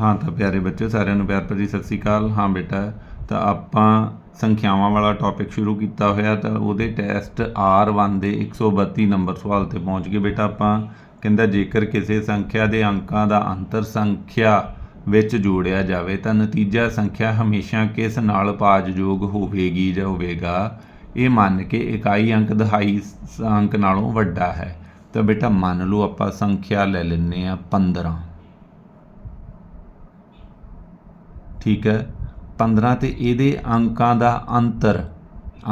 ਹਾਂ ਤਾਂ ਪਿਆਰੇ ਬੱਚੇ ਸਾਰਿਆਂ ਨੂੰ ਪਿਆਰ ਭਰੀ ਸਤਿ ਸ੍ਰੀ ਅਕਾਲ। ਹਾਂ ਬੇਟਾ, ਤਾਂ ਆਪਾਂ ਸੰਖਿਆਵਾਂ ਵਾਲਾ ਟੌਪਿਕ ਸ਼ੁਰੂ ਕੀਤਾ ਹੋਇਆ, ਤਾਂ ਉਹਦੇ ਟੈਸਟ R1 ਦੇ 132 ਨੰਬਰ ਸਵਾਲ ਤੇ ਪਹੁੰਚ ਗਏ। ਬੇਟਾ, ਆਪਾਂ ਕਹਿੰਦਾ ਜੇਕਰ ਕਿਸੇ ਸੰਖਿਆ ਦੇ ਅੰਕਾਂ ਦਾ ਅੰਤਰ ਸੰਖਿਆ ਵਿੱਚ ਜੋੜਿਆ ਜਾਵੇ, ਤਾਂ ਨਤੀਜਾ ਸੰਖਿਆ ਹਮੇਸ਼ਾ ਕਿਸ ਨਾਲ ਭਾਜਯੋਗ ਹੋਵੇਗੀ ਜਾਂ ਹੋਵੇਗਾ? ਇਹ ਮੰਨ ਕੇ ਇਕਾਈ ਅੰਕ ਦਹਾਈ ਅੰਕ ਨਾਲੋਂ ਵੱਡਾ ਹੈ। ਤਾਂ ਬੇਟਾ, ਮੰਨ ਲਓ ਆਪਾਂ ਸੰਖਿਆ ਲੈ ਲੈਂਦੇ ਆ 15 ਠੀਕ ਹੈ। 15 ਤੇ ਇਹਦੇ ਅੰਕਾਂ ਦਾ ਅੰਤਰ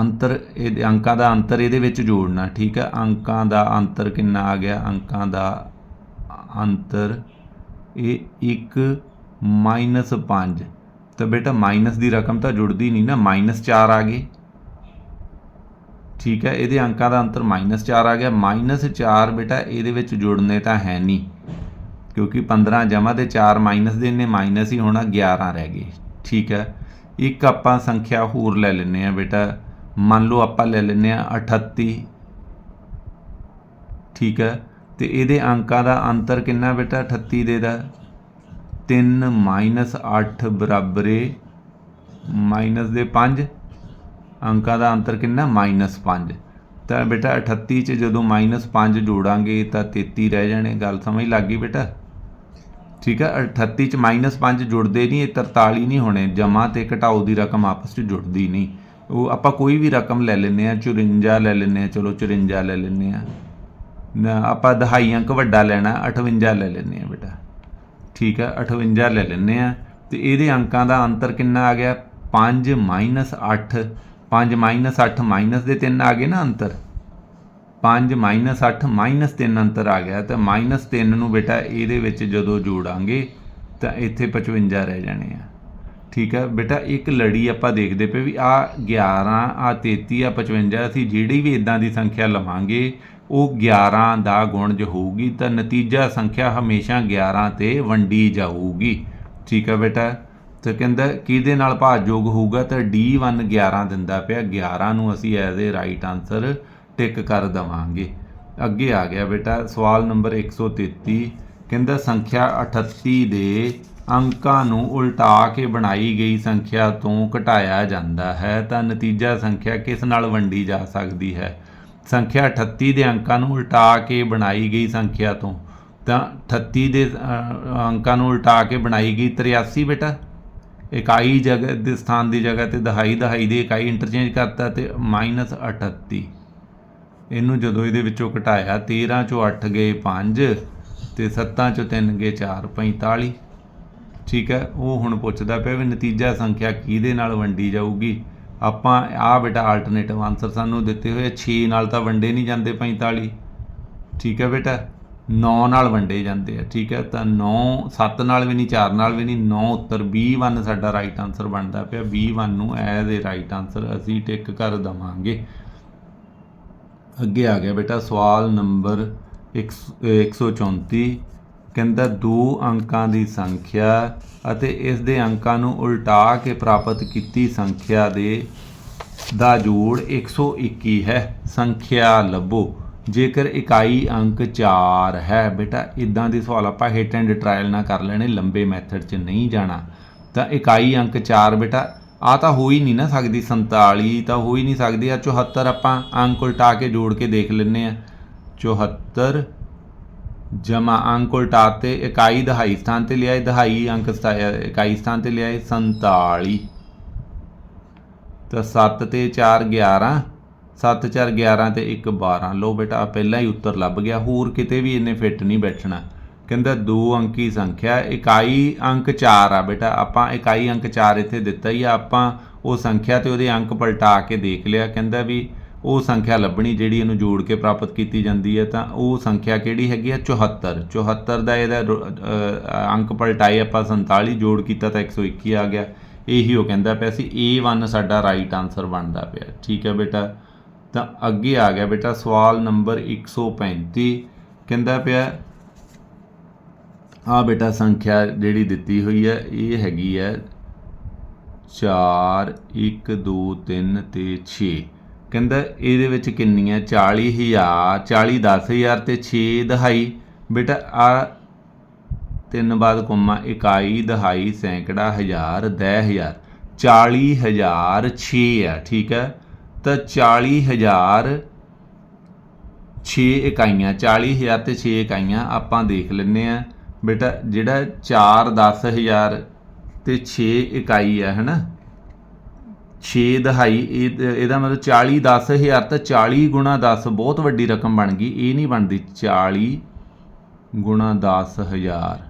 ਅੰਤਰ ਇਹਦੇ, ਅੰਕਾਂ ਦਾ ਅੰਤਰ ਇਹਦੇ ਵਿੱਚ ਜੋੜਨਾ, ਠੀਕ ਹੈ। ਅੰਕਾਂ ਦਾ ਅੰਤਰ ਕਿੰਨਾ ਆ ਗਿਆ? ਅੰਕਾਂ ਦਾ ਅੰਤਰ ਇਹ 1 ਮਾਈਨਸ 5 ਤਾਂ ਬੇਟਾ ਮਾਈਨਸ ਦੀ ਰਕਮ ਤਾਂ ਜੁੜਦੀ ਨਹੀਂ ਨਾ ਮਾਈਨਸ 4 ਆ ਗਈ। ਠੀਕ ਹੈ, ਇਹਦੇ ਅੰਕਾਂ ਦਾ ਅੰਤਰ ਮਾਈਨਸ 4 ਆ ਗਿਆ। ਮਾਈਨਸ 4 ਬੇਟਾ ਇਹਦੇ ਵਿੱਚ ਜੁੜਨੇ ਤਾਂ ਹੈ ਨਹੀਂ। ਕਿਉਂਕਿ 15 ਜਮਾ ਤੇ 4 ਮਾਈਨਸ ਦੇ ਨੇ ਮਾਈਨਸ ਹੀ ਹੋਣਾ 11 ਰਹਿ ਗਏ। ਠੀਕ ਹੈ? ਇੱਕ ਆਪਾਂ ਸੰਖਿਆ ਹੋਰ ਲੈ ਲੈਨੇ ਆ ਬੇਟਾ। ਮੰਨ ਲਓ ਆਪਾਂ ਲੈ ਲੈਨੇ ਆ 38 ਠੀਕ ਹੈ? ਤੇ ਇਹਦੇ ਅੰਕਾਂ ਦਾ ਅੰਤਰ ਕਿੰਨਾ ਬੇਟਾ? 38 ਦੇ ਦਾ। 3 8 ਬਰਾਬਰੇ ਮਾਈਨਸ ਦੇ 5 ਅੰਕਾਂ ਦਾ ਅੰਤਰ ਕਿੰਨਾ? -5 ਤਾਂ ਬੇਟਾ 38 ਚ ਜਦੋਂ -5 ਜੋੜਾਂਗੇ ਤਾਂ 33 ਰਹਿ ਜਾਣੇ। ਗੱਲ ਸਮਝ ਲੱਗ ਗਈ ਬੇਟਾ? ਠੀਕ ਹੈ 38 ਚ -5 ਜੁੜਦੇ ਨਹੀਂ, ਇਹ 43 ਨਹੀਂ ਹੋਣੇ ਜਮਾ ਤੇ ਘਟਾਓ ਦੀ ਰਕਮ ਆਪਸ ਚ ਜੁੜਦੀ ਨਹੀਂ। ਉਹ ਆਪਾਂ ਕੋਈ ਵੀ ਰਕਮ ਲੈ ਲੈਨੇ ਆ 54 ਲੈ ਲੈਨੇ ਆ ਚਲੋ 54 ਲੈ ਲੈਨੇ ਆ ਨਾ, ਆਪਾਂ ਦਹਾਈ ਅੰਕ ਵੱਡਾ ਲੈਣਾ 58 ਲੈ ਲੈਨੇ ਆ ਬੇਟਾ। ਠੀਕ ਹੈ 58 ਲੈ ਲੈਨੇ ਆ ਤੇ ਇਹਦੇ ਅੰਕਾਂ ਦਾ ਅੰਤਰ ਕਿੰਨਾ ਆ ਗਿਆ? 5 8 5 8 ਮਾਈਨਸ ਦੇ 3 ਆ ਗਏ ਨਾ ਅੰਤਰ। 5 8 3 ਅੰਤਰ ਆ ਗਿਆ ਤਾਂ -3 ਨੂੰ ਬੇਟਾ ਇਹਦੇ ਵਿੱਚ ਜਦੋਂ ਜੋੜਾਂਗੇ ਤਾਂ ਇੱਥੇ 55 ਰਹਿ ਜਾਣੇ ਆ। ਠੀਕ ਹੈ ਬੇਟਾ ਇੱਕ ਲੜੀ ਆਪਾਂ ਦੇਖਦੇ ਪਏ ਵੀ ਆ 11 ਆ 33 ਆ 55 ਅਸੀਂ ਜਿਹੜੀ ਵੀ ਇਦਾਂ ਦੀ ਸੰਖਿਆ ਲਵਾਂਗੇ, ਉਹ 11 ਦਾ ਗੁਣਜ ਹੋਊਗੀ ਤਾਂ ਨਤੀਜਾ ਸੰਖਿਆ ਹਮੇਸ਼ਾ 11 ਤੇ ਵੰਡੀ ਜਾਊਗੀ। ਠੀਕ ਹੈ ਬੇਟਾ? ਤਾਂ ਕਹਿੰਦਾ ਕਿਹਦੇ ਨਾਲ ਭਾਜਯੋਗ ਹੋਊਗਾ ਤਾਂ D1 11 ਦਿੰਦਾ ਪਿਆ। 11 ਨੂੰ ਅਸੀਂ as a right answer tick ਕਰ ਦਵਾਂਗੇ। ਅੱਗੇ ਆ ਗਿਆ ਬੇਟਾ, ਸਵਾਲ ਨੰਬਰ 133 ਕਹਿੰਦਾ, ਸੰਖਿਆ 38 ਦੇ ਅੰਕਾਂ ਨੂੰ ਉਲਟਾ ਕੇ ਬਣਾਈ ਗਈ ਸੰਖਿਆ ਤੋਂ ਘਟਾਇਆ ਜਾਂਦਾ ਹੈ, ਤਾਂ ਨਤੀਜਾ ਸੰਖਿਆ ਕਿਸ ਨਾਲ ਵੰਡੀ ਜਾ ਸਕਦੀ ਹੈ? ਸੰਖਿਆ 38 ਦੇ ਅੰਕਾਂ ਨੂੰ ਉਲਟਾ ਕੇ ਬਣਾਈ ਗਈ ਸੰਖਿਆ ਤੋਂ। ਤਾਂ 38 ਦੇ ਅੰਕਾਂ ਨੂੰ ਉਲਟਾ ਕੇ ਬਣਾਈ ਗਈ 83 ਬੇਟਾ। ਇਕਾਈ ਜਗ੍ਹਾ ਦੇ ਸਥਾਨ ਦੀ ਜਗ੍ਹਾ ਤੇ ਦਹਾਈ ਦਹਾਈ ਦੀ ਇਕਾਈ ਇੰਟਰਚੇਂਜ ਕਰਤਾ ਤੇ -38 ਇਹਨੂੰ ਜਦੋਂ ਇਹਦੇ ਵਿੱਚੋਂ ਘਟਾਇਆ 13 ਚੋਂ 8 ਗਏ 5 ਤੇ 7 ਚੋਂ 3 ਗਏ 4 45 ਠੀਕ ਹੈ? ਉਹ ਹੁਣ ਪੁੱਛਦਾ ਪਿਆ ਵੀ ਨਤੀਜਾ ਸੰਖਿਆ ਕਿਹਦੇ ਨਾਲ ਵੰਡੀ ਜਾਊਗੀ? ਆਪਾਂ ਆ ਬੇਟਾ ਆਲਟਰਨੇਟਿਵ ਆਨਸਰ ਸਾਨੂੰ ਦਿੱਤੇ ਹੋਏ 6 ਨਾਲ ਤਾਂ ਵੰਡੇ ਨਹੀਂ ਜਾਂਦੇ 45 ਠੀਕ ਹੈ ਬੇਟਾ? 9 ਨਾਲ ਵੰਡੇ ਜਾਂਦੇ ਆ, ਠੀਕ ਹੈ? ਤਾਂ 9 7 ਨਾਲ ਵੀ ਨਹੀਂ 4 ਨਾਲ ਵੀ ਨਹੀਂ 9 ਉੱਤਰ 21 ਸਾਡਾ ਰਾਈਟ ਆਨਸਰ ਬਣਦਾ ਪਿਆ। 21 ਨੂੰ ਐਜ਼ ਏ ਰਾਈਟ ਆਨਸਰ ਅਸੀਂ ਟਿਕ ਕਰ ਦਵਾਂਗੇ। ਅੱਗੇ ਆ ਗਿਆ ਬੇਟਾ, ਸਵਾਲ ਨੰਬਰ 134 ਕਹਿੰਦਾ, ਦੋ ਅੰਕਾਂ ਦੀ ਸੰਖਿਆ ਅਤੇ ਇਸ ਦੇ ਅੰਕਾਂ ਨੂੰ ਉਲਟਾ ਕੇ ਪ੍ਰਾਪਤ ਕੀਤੀ ਸੰਖਿਆ ਦੇ, ਦਾ ਜੋੜ 121 ਹੈ। ਸੰਖਿਆ ਲੱਭੋ। ਜੇਕਰ ਇਕਾਈ ਅੰਕ 4 ਹੈ, ਬੇਟਾ ਇਦਾਂ ਦੇ ਸਵਾਲ ਆਪਾਂ ਹਿੱਟ ਐਂਡ ਟ੍ਰਾਇਲ ਨਾ ਕਰ ਲੈਣੇ, ਲੰਬੇ ਮੈਥਡ 'ਚ ਨਹੀਂ ਜਾਣਾ। ਤਾਂ ਇਕਾਈ ਅੰਕ 4 ਬੇਟਾ ਆ ਤਾਂ ਹੋ ਹੀ ਨਹੀਂ ਨਾ ਸਕਦੀ 47 ਤਾਂ ਹੋ ਹੀ ਨਹੀਂ ਸਕਦੀ। ਆ 74 ਆਪਾਂ ਅੰਕ ਉਲਟਾ ਕੇ ਜੋੜ ਕੇ ਦੇਖ ਲੈਨੇ ਆ 74 ਜਮਾ ਅੰਕ ਉਲਟਾ 'ਤੇ ਇਕਾਈ ਦਹਾਈ ਸਥਾਨ ਤੇ ਲਿਆਏ, ਦਹਾਈ ਅੰਕ ਸਥਾ- ਇਕਾਈ ਸਥਾਨ ਤੇ ਲਿਆਏ 47 ਤਾਂ 7 ਤੇ 4 11 7 4 11 ਤੇ 1 12 ਲੋ ਬੇਟਾ ਪਹਿਲਾਂ ਹੀ ਉੱਤਰ ਲੱਭ ਗਿਆ। ਹੋਰ ਕਿਤੇ ਵੀ ਇਹਨੇ ਫਿੱਟ ਨਹੀਂ ਬੈਠਣਾ। ਕਹਿੰਦਾ ਦੋ ਅੰਕੀ ਸੰਖਿਆ, ਇਕਾਈ ਅੰਕ 4 ਆ ਬੇਟਾ, ਆਪਾਂ ਇਕਾਈ ਅੰਕ 4 ਇੱਥੇ ਦਿੱਤਾ ਹੀ ਆ, ਆਪਾਂ ਉਹ ਸੰਖਿਆ ਤੇ ਉਹਦੇ ਅੰਕ ਪਲਟਾ ਕੇ ਦੇਖ ਲਿਆ। ਕਹਿੰਦਾ ਵੀ ਉਹ ਸੰਖਿਆ ਲੱਭਣੀ ਜਿਹੜੀ ਇਹਨੂੰ ਜੋੜ ਕੇ ਪ੍ਰਾਪਤ ਕੀਤੀ ਜਾਂਦੀ ਹੈ, ਤਾਂ ਉਹ ਸੰਖਿਆ ਕਿਹੜੀ ਹੈਗੀ ਆ? 74 74 ਦਾ ਇਹਦਾ ਰੋ- ਅੰਕ ਪਲਟਾਏ, ਆਪਾਂ 47 ਜੋੜ ਕੀਤਾ ਤਾਂ 121 ਆ ਗਿਆ। ਇਹੀ ਉਹ ਕਹਿੰਦਾ ਪਿਆ ਸੀ A1 ਸਾਡਾ ਰਾਈਟ ਆਨਸਰ ਬਣਦਾ ਪਿਆ। ਠੀਕ ਹੈ ਬੇਟਾ? ਤਾਂ ਅੱਗੇ ਆ ਗਿਆ ਬੇਟਾ ਸਵਾਲ ਨੰਬਰ 135 ਕਹਿੰਦਾ ਪਿਆ ਆ ਬੇਟਾ ਸੰਖਿਆ ਜਿਹੜੀ ਦਿੱਤੀ ਹੋਈ ਹੈ, ਇਹ ਹੈਗੀ ਹੈ 4 1 2 3 ਤੇ 6 ਕਹਿੰਦਾ ਇਹਦੇ ਵਿੱਚ ਕਿੰਨੀਆਂ? 40000 40 10000 ਤੇ 6 ਦਹਾਈ। ਬੇਟਾ, ਆ ਤਿੰਨ ਬਾਅਦ ਕੋਮਾ, ਇਕਾਈ ਦਹਾਈ, ਸੈਂਕੜਾ ਹਜ਼ਾਰ, ਦਹ ਹਜ਼ਾਰ। 40000 6 ਆ, ਠੀਕ ਹੈ? ਤਾਂ 40000 6 ਇਕਾਈਆਂ 40000 ਤੇ 6 ਇਕਾਈਆਂ ਆਪਾਂ ਦੇਖ ਲੈਨੇ ਆ ਬੇਟਾ, ਜਿਹੜਾ 4 10000 ਤੇ 6 ਇਕਾਈ ਹੈ ਹਨਾ? 6 ਦਹਾਈ, ਇਹ ਇਹਦਾ ਮਤਲਬ 40 10000 ਤਾਂ 40 ਗੁਣਾ 10 ਬਹੁਤ ਵੱਡੀ ਰਕਮ ਬਣ ਗਈ। ਇਹ ਨਹੀਂ ਬਣਦੀ 40 ਗੁਣਾ 10000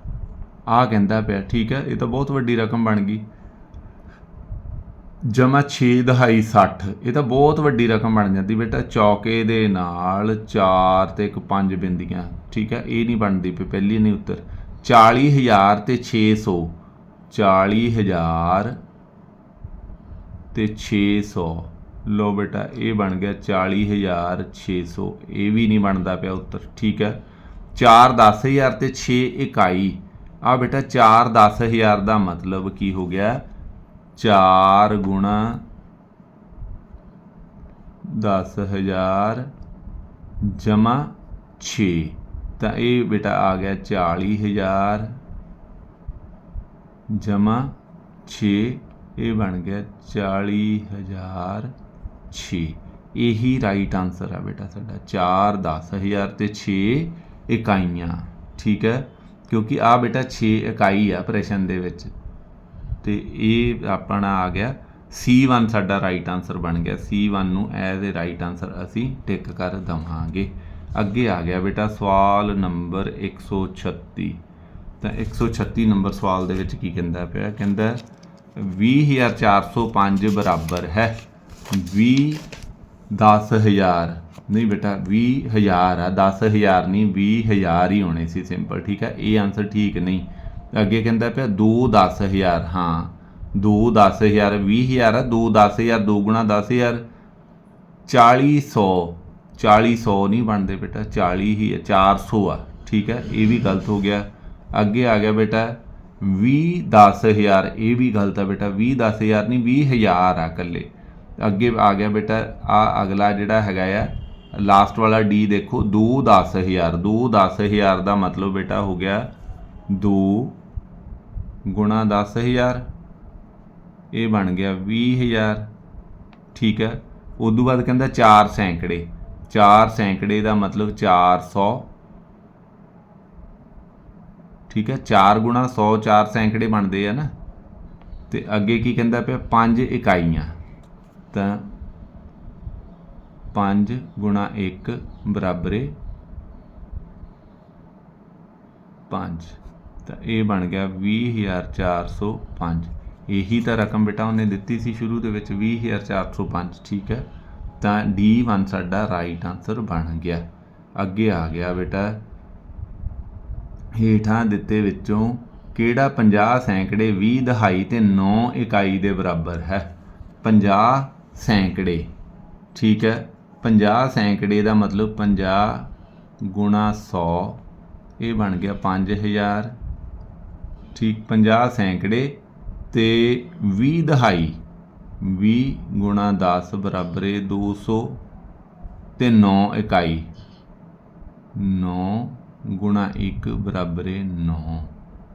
ਆ ਕਹਿੰਦਾ ਪਿਆ, ਠੀਕ ਹੈ, ਇਹ ਤਾਂ ਬਹੁਤ ਵੱਡੀ ਰਕਮ ਬਣ ਗਈ। ਜਮਾ 6 ਦਹਾਈ 60 ਇਹ ਤਾਂ ਬਹੁਤ ਵੱਡੀ ਰਕਮ ਬਣ ਜਾਂਦੀ ਬੇਟਾ। ਚੌਕੇ ਦੇ ਨਾਲ 4 ਤੇ ਇੱਕ 5 ਬਿੰਦੀਆਂ, ਠੀਕ ਹੈ, ਇਹ ਨਹੀਂ ਬਣਦੀ ਪਈ, ਪਹਿਲੀ ਨਹੀਂ ਉੱਤਰ। 40000 ਤੇ 600 40000 ਤੇ 600 ਲੋ ਬੇਟਾ, ਇਹ ਬਣ ਗਿਆ 40600 ਇਹ ਵੀ ਨਹੀਂ ਬਣਦਾ ਪਿਆ ਉੱਤਰ, ਠੀਕ ਹੈ? 4 10000 ਤੇ 6 ਇਕਾਈ। ਆ ਬੇਟਾ 4 10000 ਦਾ ਮਤਲਬ ਕੀ ਹੋ ਗਿਆ? 4 ਗੁਣਾ 10000 ਜਮਾ 6 ਤਾਂ ਇਹ ਬੇਟਾ ਆ ਗਿਆ 40000 ਜਮਾ 6 ਇਹ ਬਣ ਗਿਆ 40000 6 ਇਹੀ ਰਾਈਟ ਆਨਸਰ ਆ ਬੇਟਾ ਸਾਡਾ। 4 10000 ਤੇ 6 ਇਕਾਈਆਂ, ਠੀਕ ਹੈ? ਕਿਉਂਕਿ ਆ ਬੇਟਾ 6 ਇਕਾਈ ਆ ਪ੍ਰਸ਼ਨ ਦੇ ਵਿੱਚ। ਤੇ ਇਹ ਆਪਣਾ ਆ ਗਿਆ। C1 ਸਾਡਾ ਰਾਈਟ ਆਨਸਰ ਬਣ ਗਿਆ। C1 ਨੂੰ ਐਜ਼ ਅ ਰਾਈਟ ਆਨਸਰ ਅਸੀਂ ਟਿਕ ਕਰ ਦਵਾਂਗੇ। ਅੱਗੇ ਆ ਗਿਆ ਬੇਟਾ ਸਵਾਲ ਨੰਬਰ 136 ਤਾਂ 136 ਨੰਬਰ ਸਵਾਲ ਦੇ ਵਿੱਚ ਕੀ ਕਹਿੰਦਾ ਪਿਆ? ਕਹਿੰਦਾ 20405 ਬਰਾਬਰ ਹੈ। 20 10000 ਨਹੀਂ ਬੇਟਾ 20000 ਆ। 10000 ਨਹੀਂ 20000 ਹੀ ਹੋਣੇ ਸੀ ਸਿੰਪਲ, ਠੀਕ ਹੈ ਇਹ ਆਨਸਰ ਠੀਕ ਨਹੀਂ। ਅੱਗੇ ਕਹਿੰਦਾ ਪਿਆ 2 10000 ਹਾਂ 2 10000 20000 ਆ। 2 10000 2 ਗੁਣਾ 10000 4000 4000 ਨਹੀਂ ਬਣਦੇ ਬੇਟਾ 40 ਹੀ ਹੈ 400 ਆ, ਠੀਕ ਹੈ? ਇਹ ਵੀ ਗਲਤ ਹੋ ਗਿਆ। ਅੱਗੇ ਆ ਗਿਆ ਬੇਟਾ 20 10000 ਇਹ ਵੀ ਗਲਤ ਹੈ ਬੇਟਾ 20 10000 ਨਹੀਂ 20000 ਆ ਇਕੱਲੇ। ਅੱਗੇ ਆ ਗਿਆ ਬੇਟਾ, ਆ ਅਗਲਾ ਜਿਹੜਾ ਹੈਗਾ ਆ, ਲਾਸਟ ਵਾਲਾ ਡੀ ਦੇਖੋ 2 10000 2 10000 ਦਾ ਮਤਲਬ ਬੇਟਾ ਹੋ ਗਿਆ 2 ਗੁਣਾ 10000 ਇਹ ਬਣ ਗਿਆ 20000 ਠੀਕ ਹੈ? ਉਦੋਂ ਬਾਅਦ ਕਹਿੰਦਾ 4 ਸੈਂਕੜੇ। 4 ਸੈਂਕੜੇ ਦਾ ਮਤਲਬ 400 ਠੀਕ ਹੈ 4 ਗੁਣਾ 100 4 ਸੈਂਕੜੇ ਬਣਦੇ ਆ ਨਾ। ਤੇ ਅੱਗੇ ਕੀ ਕਹਿੰਦਾ ਪਿਆ? 5 ਇਕਾਈਆਂ। ਤਾਂ 5 ਗੁਣਾ 1 ਬਰਾਬਰੇ 5 ਤਾਂ ਇਹ ਬਣ ਗਿਆ 20405 ਇਹੀ ਤਾਂ ਰਕਮ ਬੇਟਾ ਉਹਨੇ ਦਿੱਤੀ ਸੀ ਸ਼ੁਰੂ ਦੇ ਵਿੱਚ 20405 ਠੀਕ ਹੈ। ਤਾਂ D1 ਸਾਡਾ ਰਾਈਟ ਆਨਸਰ ਬਣ ਗਿਆ। ਅੱਗੇ ਆ ਗਿਆ ਬੇਟਾ। ਹੇਠਾਂ ਦਿੱਤੇ ਵਿੱਚੋਂ ਕਿਹੜਾ 50 ਸੈਂਕੜੇ 20 ਦਹਾਈ ਤੇ 9 ਇਕਾਈ ਦੇ ਬਰਾਬਰ ਹੈ? 50 ਸੈਂਕੜੇ। ਠੀਕ ਹੈ। 50 ਸੈਂਕੜੇ ਦਾ ਮਤਲਬ 50 ਗੁਣਾ 100 ਇਹ ਬਣ ਗਿਆ 5000 ਠੀਕ 50 ਸੈਂਕੜੇ ਤੇ 20 ਦਹਾਈ। 20 ਗੁਣਾ 10 ਬਰਾਬਰ ਹੈ 200 ਤੇ 9 ਇਕਾਈ। 9 ਗੁਣਾ 1 ਬਰਾਬਰ ਹੈ 9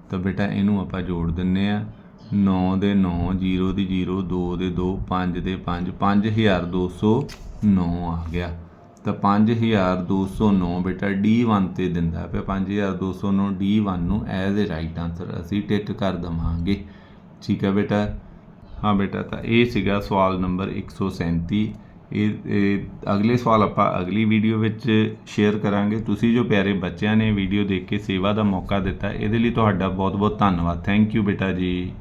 ਤਾਂ ਬੇਟਾ ਇਹਨੂੰ ਆਪਾਂ ਜੋੜ ਦਿੰਨੇ ਆ। 9 ਦੇ 9 0 ਦੀ 0 2 ਦੇ 2 5 ਦੇ 5 5209 ਆ ਗਿਆ। ਤਾਂ 5209 ਬੇਟਾ D1 ਤੇ ਦਿੰਦਾ ਪਿਆ। 5209 D1 ਨੂੰ ਐਜ਼ ਅ ਰਾਈਟ ਆਨਸਰ ਅਸੀਂ ਟਿਕ ਕਰ ਦਵਾਂਗੇ। ਠੀਕ ਹੈ ਬੇਟਾ? ਹਾਂ ਬੇਟਾ, ਤਾਂ ਇਹ ਸੀਗਾ ਸਵਾਲ ਨੰਬਰ 137 ਇਹ ਇਹ ਅਗਲੇ ਸਵਾਲ ਆਪਾਂ ਅਗਲੀ ਵੀਡੀਓ ਵਿੱਚ ਸ਼ੇਅਰ ਕਰਾਂਗੇ। ਤੁਸੀਂ ਜੋ ਪਿਆਰੇ ਬੱਚਿਆਂ ਨੇ ਵੀਡੀਓ ਦੇਖ ਕੇ ਸੇਵਾ ਦਾ ਮੌਕਾ ਦਿੱਤਾ, ਇਹਦੇ ਲਈ ਤੁਹਾਡਾ ਬਹੁਤ ਬਹੁਤ ਧੰਨਵਾਦ। ਥੈਂਕ ਯੂ ਬੇਟਾ ਜੀ।